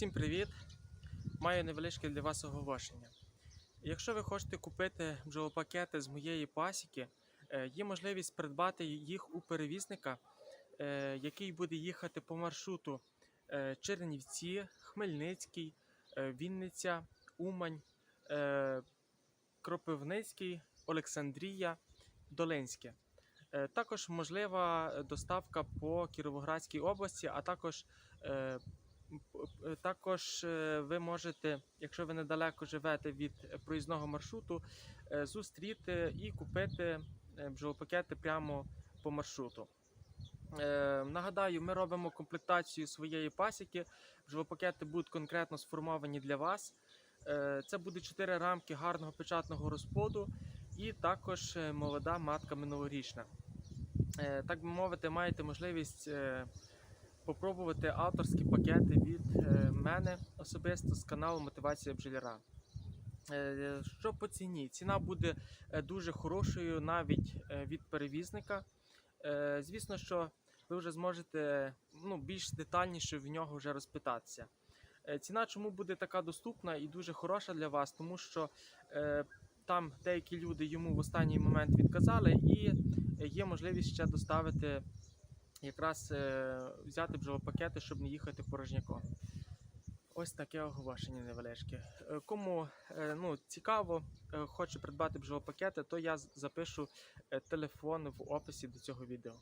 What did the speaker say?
Всім привіт! Маю невеличке для вас оголошення. Якщо ви хочете купити бджолопакети з моєї пасіки, е, є можливість придбати їх у перевізника, е, який буде їхати по маршруту е, Чернівці, Хмельницький, Вінниця, Умань, Кропивницький, Олександрія, Долинське. Також можлива доставка по Кіровоградській області, а також Також е, ви можете, якщо ви недалеко живете від е, проїзного маршруту, е, зустріти і купити е, бджолопакети прямо по маршруту. Е, Нагадаю, ми робимо комплектацію своєї пасіки. Бджолопакети будуть конкретно сформовані для вас. Е, Це буде 4 рамки гарного печатного розплоду і також е, молода матка минулорічна. Е, Так би мовити, маєте можливість е, попробувати авторські пакети від е, мене особисто з каналу Мотивація бджоляра. Е, Що по ціні? Ціна буде е, дуже хорошою навіть від перевізника. Звісно, що ви вже зможете ну, більш детальніше в нього вже розпитатися. Ціна чому буде така доступна і дуже хороша для вас, тому що е, там деякі люди йому в останній момент відказали, і є можливість ще доставити якраз е, взяти бджолопакети, щоб не їхати порожняком. Ось таке оголошення невеличке. Е, Кому е, ну, цікаво, хоче придбати бджолопакети, то я запишу телефон в описі до цього відео.